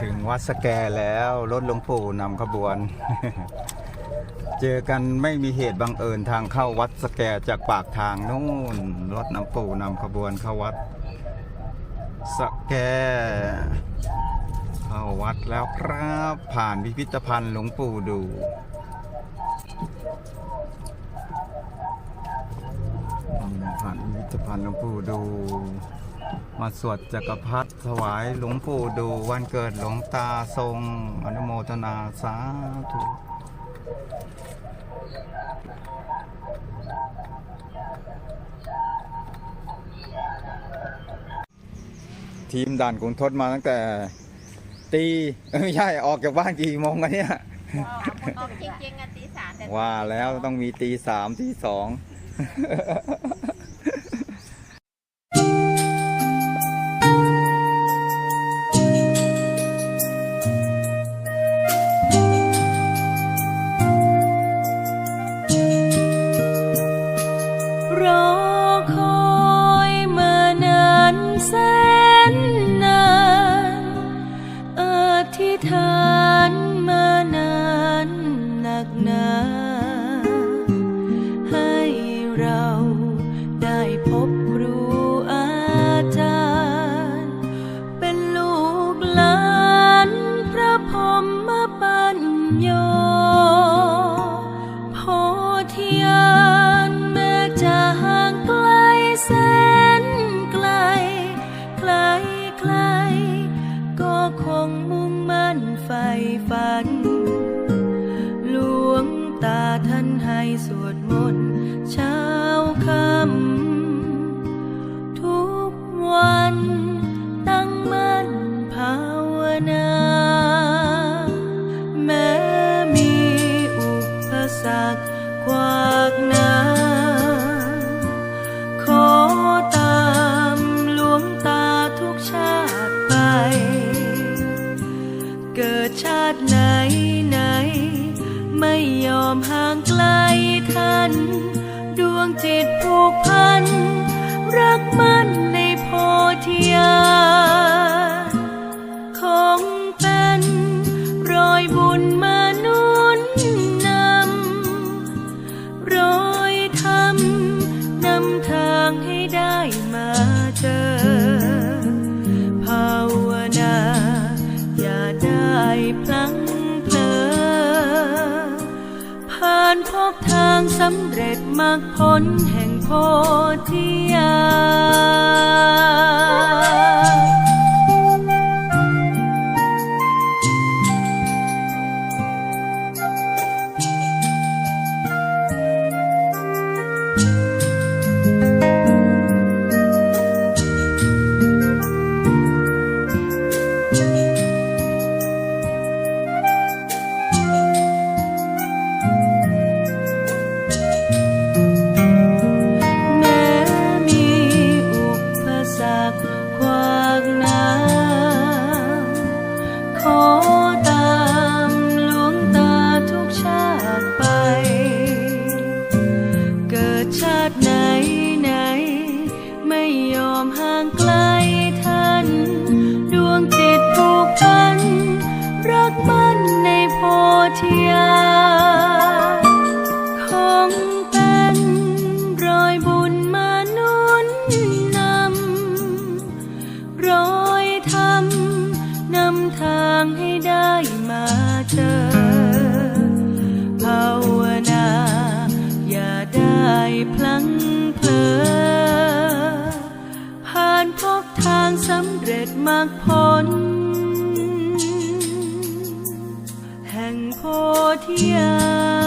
ถึงวัดสแกแล้วรถหลวงปู่นำขบวน เจอกันไม่มีเหตุบังเอิญทางเข้าวัดสแกจากปากทางนู่นรถน้ำปู่นำขบวนเข้าวัด สแก เข้าวัดแล้วครับผ่านพิพิธภัณฑ์หลวงปู่ดูผ่านพิพิธภัณฑ์หลวงปู่ดู มาสวดจักรพรรดิถวายหลวงปู่ดูวันเกิดหลวงตาทรงอนุโมทนาสาธุทีมด่านกรุงทศมาตั้งแต่ ตีเอ้ยไม่ใช่ออกจากบ้านกี่โมงกันเนี่ยออกจริงๆอะตีสามแต่ว่าแล้วต้องมีตีสามตีสอง ธิญาณแม้จางไกลแสนไกล ไกลไกลก็คงมุ่งมั่นใฝ่ฝัน หลวงตาท่านให้สวดมนต์ ยอมห่างไกลท่าน ดวงจิตผูกพัน รักมั่นในโพธิญาณคงเป็นรอยบุญมานุนนำรอยธรรมนำทางให้ได้มาเจอ ภาวนา อย่าได้พลั้งานพบทางสำเร็จมรรคผลแห่งโพธิญ ชาติไหนไหน ไม่ยอมห่างไกลท่าน ดวงจิตผูกพัน รักมั่นในโพธิญาำเร็จมากผล แห่งโพธิญาณ